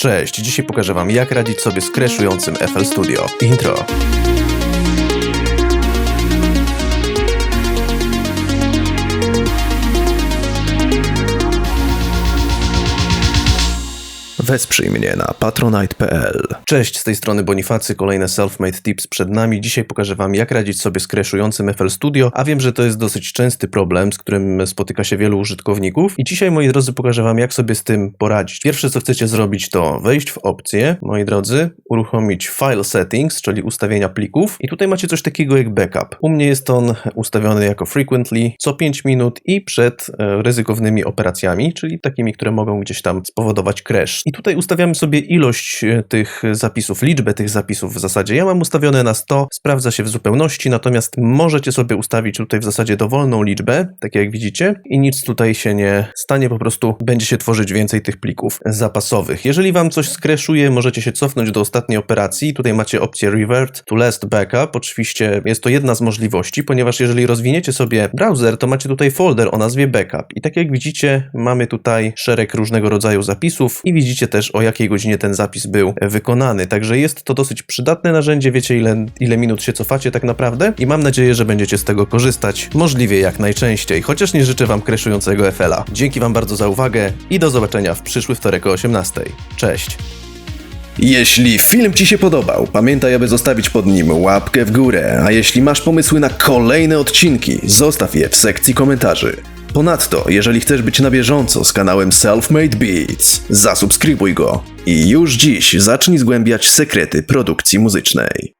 Cześć, dzisiaj pokażę Wam jak radzić sobie z crashującym FL Studio. Intro. Wesprzyj mnie na patronite.pl. Cześć, z tej strony Bonifacy, kolejne self-made tips przed nami. Dzisiaj pokażę Wam, jak radzić sobie z crashującym FL Studio, a wiem, że to jest dosyć częsty problem, z którym spotyka się wielu użytkowników. I dzisiaj, moi drodzy, pokażę Wam, jak sobie z tym poradzić. Pierwsze, co chcecie zrobić, to wejść w opcje, moi drodzy, uruchomić File Settings, czyli ustawienia plików. I tutaj macie coś takiego jak backup. U mnie jest on ustawiony jako frequently, co 5 minut i przed e, ryzykownymi operacjami, czyli takimi, które mogą gdzieś tam spowodować crash. I tutaj ustawiamy sobie ilość e, tych zapisów, liczbę tych zapisów w zasadzie. Ja mam ustawione na 100, sprawdza się w zupełności, natomiast możecie sobie ustawić tutaj w zasadzie dowolną liczbę, tak jak widzicie, i nic tutaj się nie stanie, po prostu będzie się tworzyć więcej tych plików zapasowych. Jeżeli wam coś skreszuje, możecie się cofnąć do ostatniej operacji. Tutaj macie opcję Revert to Last Backup. Oczywiście jest to jedna z możliwości, ponieważ jeżeli rozwiniecie sobie browser, to macie tutaj folder o nazwie Backup. I tak jak widzicie, mamy tutaj szereg różnego rodzaju zapisów i widzicie też o jakiej godzinie ten zapis był wykonany. Także jest to dosyć przydatne narzędzie, wiecie ile, ile minut się cofacie tak naprawdę i mam nadzieję, że będziecie z tego korzystać możliwie jak najczęściej, chociaż nie życzę wam crashującego FL-a. Dzięki wam bardzo za uwagę i do zobaczenia w przyszły wtorek o 18. Cześć! Jeśli film Ci się podobał, pamiętaj, aby zostawić pod nim łapkę w górę, a jeśli masz pomysły na kolejne odcinki, zostaw je w sekcji komentarzy. Ponadto, jeżeli chcesz być na bieżąco z kanałem Selfmade Beats, zasubskrybuj go i już dziś zacznij zgłębiać sekrety produkcji muzycznej.